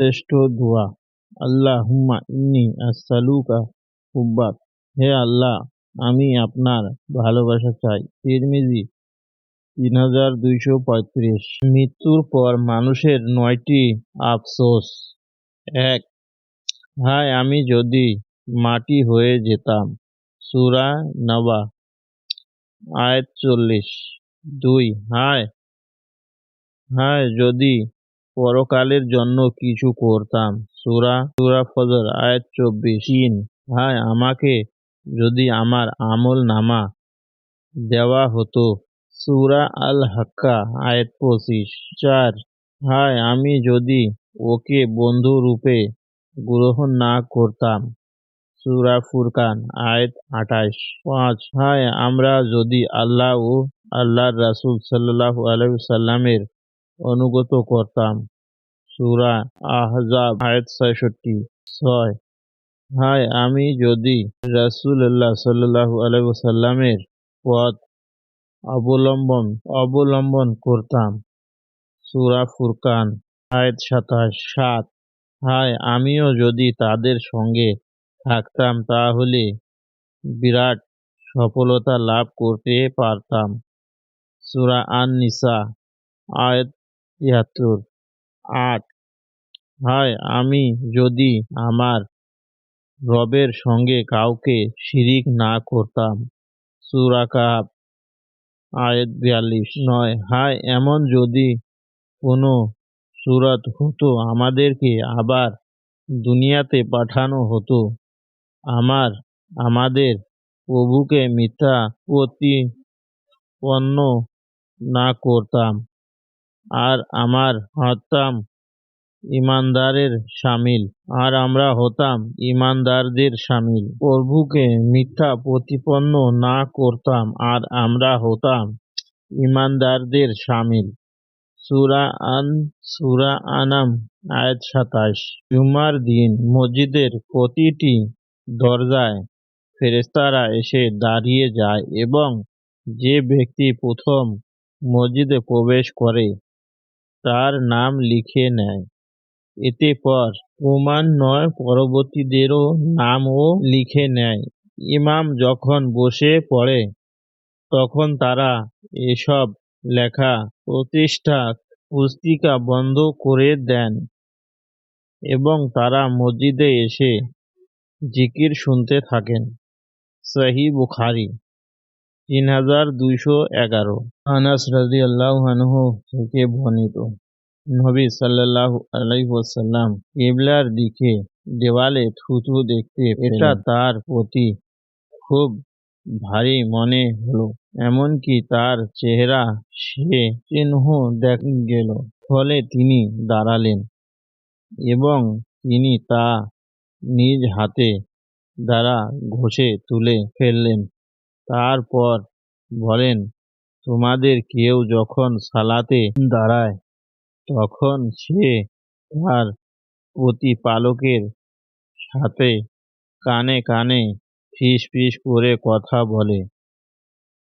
শ্রেষ্ঠ দোয়া। আল্লাহ হুম্মা ইন্নি আসালুকা হুব্বাক হে আল্লাহ, আমি আপনার ভালোবাসা চাই। তিরমিজি তিন হাজার দুইশো পঁয়ত্রিশ। মৃত্যুর পর মানুষের নয়টি আফসোস। এক, হায়, আমি যদি মাটি হয়ে যেতাম। সুরা নবা, আয়াত চল্লিশ। দুই, হায় হায়, যদি পরকালের জন্য কিছু করতাম। সুরা সুরা ফজর, আয়াত চব্বিশ। তিন হায় আমাকে যদি আমার আমল নামা দেওয়া হতো। সুরা আল হাক্কা আয়াত পঁচিশ। চার হায় আমি যদি ওকে বন্ধু রূপে গ্রহণ না করতাম। সুরা ফুরকান, আয়াত আঠাশ। পাঁচ হায় আমরা যদি আল্লাহ ও আল্লাহর রাসুল সাল্লাহ আলাইসাল্লামের অনুগত করতাম। সুরা আহজাব, আয়াত ছয়ষট্টি, ছয়। হায় আমি যদি রাসুল্লাহ সাল্লাহ আলাইসাল্লামের পথ অবলম্বন অবলম্বন করতাম। সুরা ফুরকান, আয়াত সাতাশ, সাত। হায় আমিও যদি তাদের সঙ্গে থাকতাম, তাহলে বিরাট সফলতা লাভ করতে পারতাম। সুরা আন নিসা আয়াত তিয়াত্তর। আট। হায় আমি যদি আমার রবের সঙ্গে কাউকে শিরিক না করতাম। সুরা কাপ আয়াত বিয়াল্লিশ। নয়, হায়, এমন যদি কোনো সুরত হতো আমাদেরকে আবার দুনিয়াতে পাঠানো হতো। আমার, আমাদের প্রভুকে মিথ্যা প্রতিপন্ন না করতাম। আর আমার হতাম ইমানদারের সামিল, আর আমরা হতাম ইমানদারদের সামিল। প্রভুকে মিথ্যা প্রতিপন্ন না করতাম, আর আমরা হতাম ইমানদারদের সামিল। সুরা আন, সুরা আনাম, আয়াত সাতাশ। জুমার দিন মসজিদের প্রতিটি দরজায় ফেরেস্তারা এসে দাঁড়িয়ে যায় এবং যে ব্যক্তি প্রথম মসজিদে প্রবেশ করে তার নাম লিখে নেয়। এতে পর ক্রমান্বয়ে পরবর্তীদেরও নামও লিখে নেয়। ইমাম যখন বসে পড়ে, তখন তারা এসব লেখা প্রতিষ্ঠা পুস্তিকা বন্ধ করে দেন এবং তারা মসজিদে এসে জিকির শুনতে থাকেন। সহি বুখারি। তিন হাজার দুইশো এগারো। আনাস রাজি আল্লাহ থেকে বর্ণিত। নবী সাল্লাহ আলাইসাল্লাম কেবলার দিকে দেওয়ালে থুতু দেখতে এটা তার প্রতি খুব ভারী মনে হলো, এমনকি তার চেহারা সে চিহ্ন দেখ গেল। ফলে তিনি দাঁড়ালেন এবং তিনি তা নিজ হাতে দ্বারা ঘষে তুলে ফেললেন। তারপর বলেন, তোমাদের কেউ যখন সালাতে দাঁড়ায়, তখন সে তার প্রতিপালকের সাথে কানে কানে ফিস ফিস করে কথা বলে।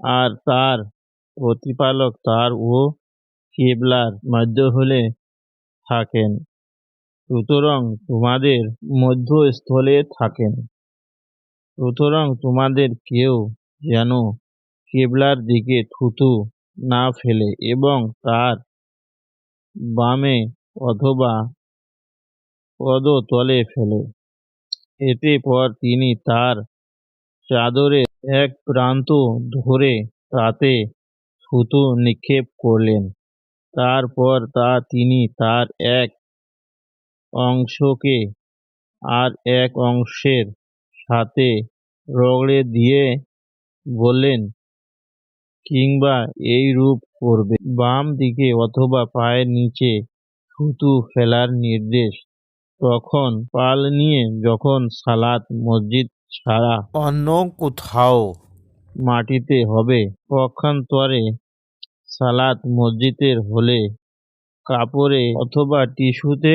আর তার প্রতিপালক তার ও কেবলার মধ্য হলে থাকেন। সুতরাং তোমাদের মধ্যস্থলে থাকেন। সুতরাং তোমাদের কেউ যেন কেবলার দিকে থুতু না ফেলে এবং তার বামে অথবা পদতলে ফেলে। এতে পর তিনি তার চাদরে এক প্রান্ত ধরে তাতে থুতু নিক্ষেপ করলেন। তারপর তা তিনি তার এক অংশকে আর এক অংশের সাথে রগড়ে দিয়ে বললেন কিংবা এই রূপ করবে। বাম দিকে অথবা পায়ের নিচে থুতু ফেলার নির্দেশ। তখন পাল নিয়ে যখন সালাত মসজিদ ছাড়া অন্য কোথাও মাটিতে হবে পক্ষান্তরে সালাত মসজিদের হলে কাপড়ে অথবা টিস্যুতে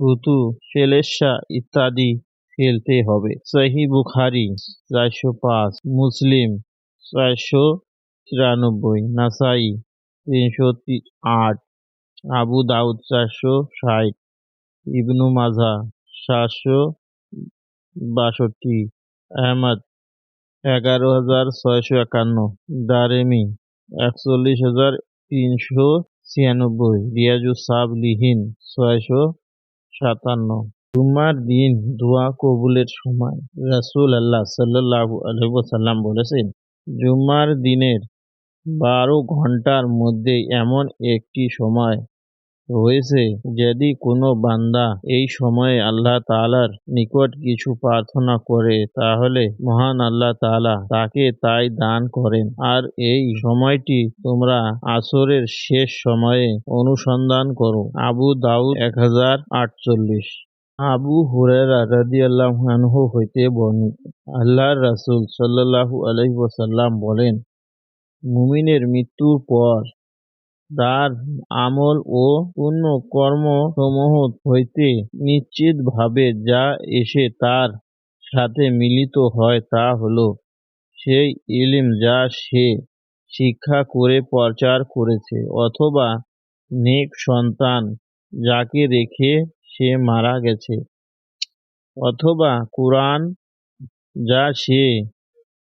থুতু সেলেসা ইত্যাদি ফেলতে হবে। সহি বুখারি, চারশো পাঁচ। মুসলিম, চারশো তিরানব্বই। নাসাই, তিনশো আট। আবু দাউদ, চারশো ষাট। ইবনু মাজা, সাতশো বাষট্টি। আহমদ, এগারো হাজার ছয়শো একান্ন। দারেমি, একচল্লিশ হাজার তিনশো ছিয়ানব্বই। রিয়াজু সাবলিহীন, ছয়শো সাতান্ন। জুম্মার দিন দোয়া কবুলের সময় রাসূল আল্লাহ সাল্লাল্লাহু আলাইহি ওয়াসাল্লাম বলেছেন, জুম্মার দিনের বারো ঘণ্টার মধ্যে এমন একটি সময় রয়েছে যদি কোনো বান্দা এই সময়ে আল্লাহ তালার নিকট কিছু প্রার্থনা করে, তাহলে মহান আল্লাহ তাআলা তাকে তাই দান করেন। আর এই সময়টি তোমরা আসরের শেষ সময়ে অনুসন্ধান করো। আবু দাউদ এক হাজার আটচল্লিশ। আবু হুরায়রা রাদিয়াল্লাহু আনহু হইতে বর্ণিত। আল্লাহর রাসূল সাল্লাল্লাহু আলাইহি বলেন, মুমিনের মৃত্যুর পর তার আমল ও পুণ্য কর্মসমূহ হইতে নিশ্চিতভাবে যা এসে তার সাথে মিলিত হয় তা হল সেই ইলিম যা সে শিক্ষা করে, প্রচার করেছে, অথবা নেক সন্তান যাকে রেখে সে মারা গেছে। অথবা কুরআন যা সে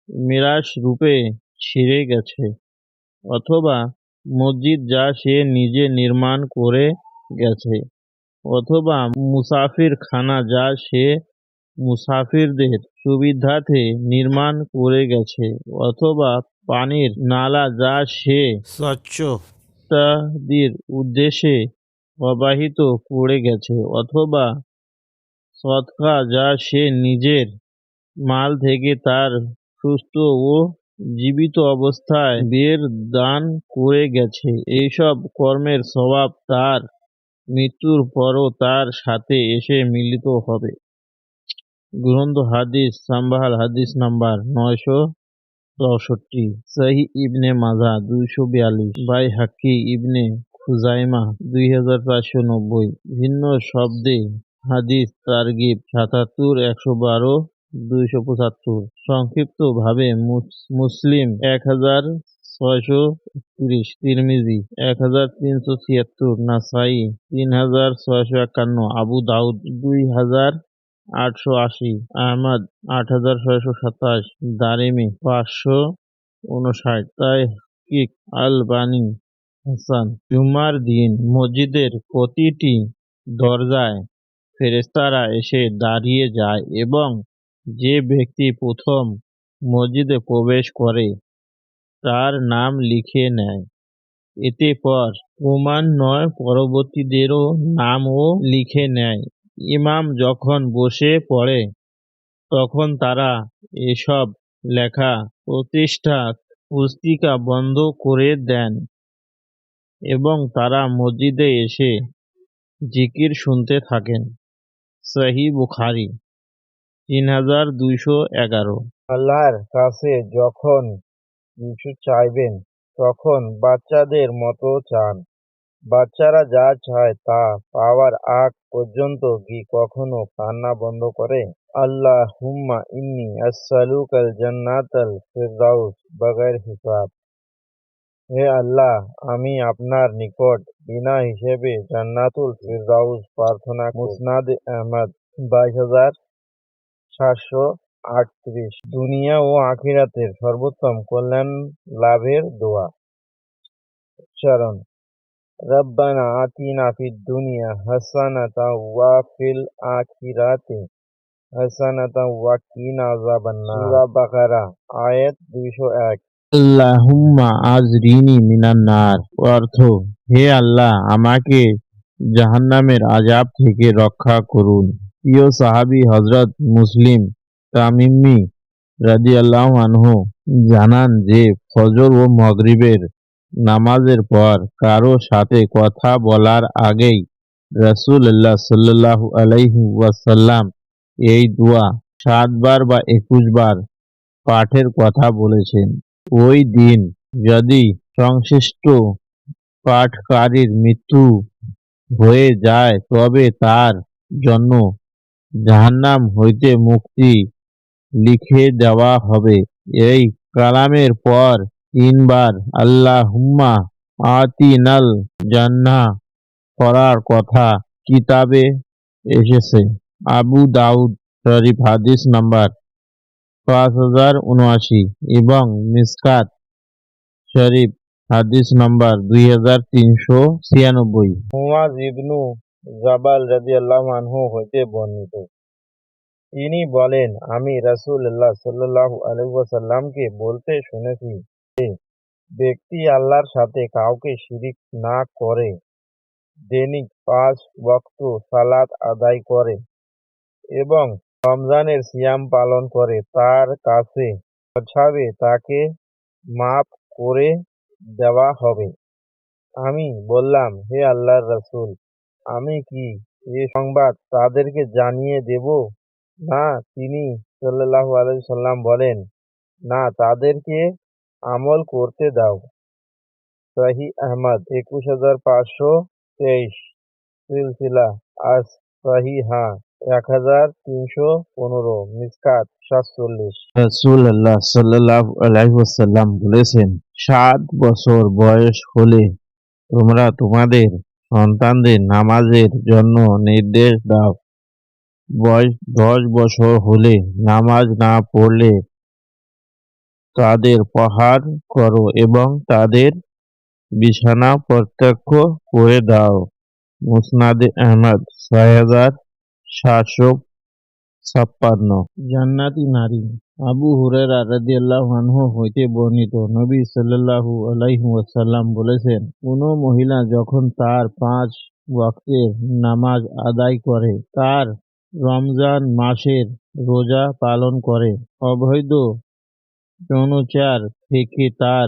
মিরাস রূপে ছিঁড়ে গেছে অথবা মসজিদ যা সে নিজে নির্মাণ করে গেছে অথবা মুসাফির খানা যা সে মুসাফিরদের সুবিধাতে নির্মাণ করে গেছে অথবা পানির নালা যা সে স্বচ্ছ। ইত্যাদির উদ্দেশ্যে প্রবাহিত করে গেছে অথবা সৎকা যা সে নিজের মাল থেকে তার সুস্থ ও জীবিত অবস্থায় বের দান করে গেছে। এইসব কর্মের স্বভাব তার মৃত্যুর পরও তার সাথে এসে মিলিত হবে। গ্রন্থ হাদিস সাম্বাহাল হাদিস নাম্বার নয়শো চৌষট্টি। সহি ইবনে মাজা দুইশো বিয়াল্লিশ। বাই হাকি ইবনে খুজাইমা দুই হাজার চারশো নব্বই। ভিন্ন শব্দে হাদিস, তারগিব সাতাত্তর, একশো বারো, দুইশো পঁচাত্তর। সংক্ষিপ্তভাবে মুস- মুসলিম এক হাজার ছয়শো তিরিশ তিরমিজি এক হাজার তিনশো ছিয়াত্তর। নাসাই তিন হাজার ছয়শো একান্ন। আবু দাউদ দুই হাজার আটশো আশি। আহমদ আট হাজার ছয়শো সাতাশ। দারিমি পাঁচশো উনষাট। তাই কিক আল বানি হাসান জুম্মার দিন মসজিদের প্রতিটি দরজায় ফেরেস্তারা এসে দাঁড়িয়ে যায় এবং যে ব্যক্তি প্রথম মসজিদে প্রবেশ করে, তার নাম লিখে নেয়। এতে পর ক্রমান্বয়ে পরবর্তীদেরও নামও লিখে নেয়। ইমাম যখন বসে পড়ে, তখন তারা এসব লেখা প্রতিষ্ঠা পুস্তিকা বন্ধ করে দেন। এবং তারা মসজিদে এসে জিকির শুনতে থাকেন। সহি বুখারি, তিন হাজার দুইশো এগারো। আল্লাহর কাছে যখন কিছু চাইবেন, তখন বাচ্চাদের মতো চান। বাচ্চারা যা চায় তা পাওয়ার আগ পর্যন্ত কি কখনো কান্না বন্ধ করে? আল্লাহ হুম্মা ইন্নি আসসালুকাল জান্নাতাল ফিরদাউস বগैर হিসাব। হে আল্লাহ, আমি আপনার নিকট বিনা হিসেবে জান্নাতুল ফিরদাউস প্রার্থনা মুসনাদ আহমদ, বাইশ হাজার সাতশো আটত্রিশ। দুনিয়া ও আখিরাতের সর্বোত্তম কল্যাণ লাভের দোয়া। উচ্চারণ, রব্বানা আতিনা ফিদ দুনিয়া হাসানাতা ওয়া ফিল আখিরাতি হাসানাতা ওয়া কিনা আযাবান নার সূরা বাকারা, আয়াত 201 আল্লাহুম্মা আজরিনি মিনান নার। অর্থ, হে আল্লাহ, আমাকে জাহান্নামের আজাব থেকে রক্ষা করুন। প্রিয় সাহাবী হযরত মুসলিম তামিমি রাদিয়াল্লাহু আনহু জানান যে, ফজর ও মাগরিবের নামাজের পর কারও সাথে কথা বলার আগেই রাসূলুল্লাহ সাল্লাল্লাহু আলাইহি ওয়াসাল্লাম এই দোয়া সাতবার বা একুশ বার পাঠের কথা বলেছেন। ওই দিন যদি সংশ্লিষ্ট পাঠকারীর মৃত্যু হয়ে যায়, তবে তার জন্য জাহান্নাম হইতে মুক্তি লিখে দেওয়া হবে। এই কালামের পর তিনবার আল্লাহুম্মা আতিনাল জান্না করার কথা কিতাবে এসেছে। আবু দাউদ শরীফ হাদিস নাম্বার পাঁচ হাজার উনআশি এবং মিসকাত শরীফ হাদিস নাম্বার দুই হাজার তিনশো ছিয়ানব্বই। মুয়াজ ইবনু জাবাল রাদিয়াল্লাহু আনহু হইতে বর্ণিত। তিনি বলেন, আমি রাসূলুল্লাহ সাল্লাল্লাহু আলাইহি ওয়াসাল্লামকে বলতে শুনেছি ব্যক্তি আল্লাহর সাথে কাউকে শিরিক না করে, দৈনিক পাঁচ বক্ত সালাত আদায় করে এবং রমজানের সিয়াম পালন করে, তার কাছে পৌঁছাবে, তাকে মাফ করে দেওয়া হবে। আমি বললাম, হে আল্লাহর রাসূল, আমি কি এ সংবাদ তাদেরকে জানিয়ে দেব? না, তিনি সাল্লাল্লাহু আলাইহি সাল্লাম বলেন, না, তাদেরকে আমল করতে দাও। সহিহ আহমদ, একুশ হাজার পাঁচশো তেইশ সিলসিলা আস সহিহা এক হাজার তিনশো পনেরো। মিসকাত সাতচল্লিশ। রাসূলুল্লাহ সাল্লাল্লাহু আলাইহি ওয়াসাল্লাম বলেছেন, সাত বছর বয়স হলে তোমরা তোমাদের সন্তানদের নামাজের জন্য নির্দেশ দাও। বয়স দশ বছর হলে নামাজ না পড়লে তাদের প্রহার করো এবং তাদের বিছানা প্রত্যক্ষ করে দাও। মুসনাদে আহমদ ছয় হাজার সাতশো ছাপ্পান্ন। জান্নাতি নারী। আবু হুরায়রা রাদিয়াল্লাহু আনহু হইতে বর্ণিত। নবী সাল্লাল্লাহু আলাইহি ওয়াসাল্লাম বলেছেন, কোন মহিলা যখন তার পাঁচ ওয়াক্তের নামাজ আদায় করে, তার রমজান মাসের রোজা পালন করে, অবৈধ যৌনাচার থেকে তার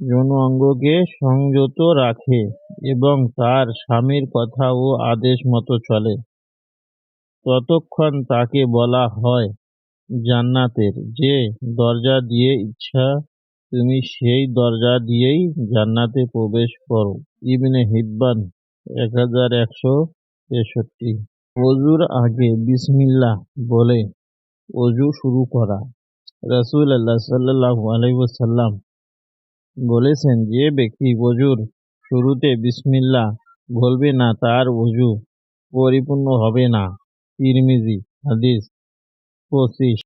যৌন অঙ্গকে সংযত রাখে এবং তার স্বামীর কথা ও আদেশ মতো চলে। ততক্ষণ তাকে বলা হয়, জান্নাতের যে দরজা দিয়ে ইচ্ছা, তুমি সেই দরজা দিয়েই জান্নাতে প্রবেশ করো। ইবনে হিব্বান এক হাজার একশো তেষট্টি। অজুর আগে বিসমিল্লাহ বলে অজু শুরু করা। রসুল আল্লাহ সাল্লাহু আলাইসাল্লাম বলেছেন, যে ব্যক্তি অজুর শুরুতে বিসমিল্লাহ বলবে না, তার অজু পরিপূর্ণ হবে না। তিরমিজি হাদিস পঁচিশ।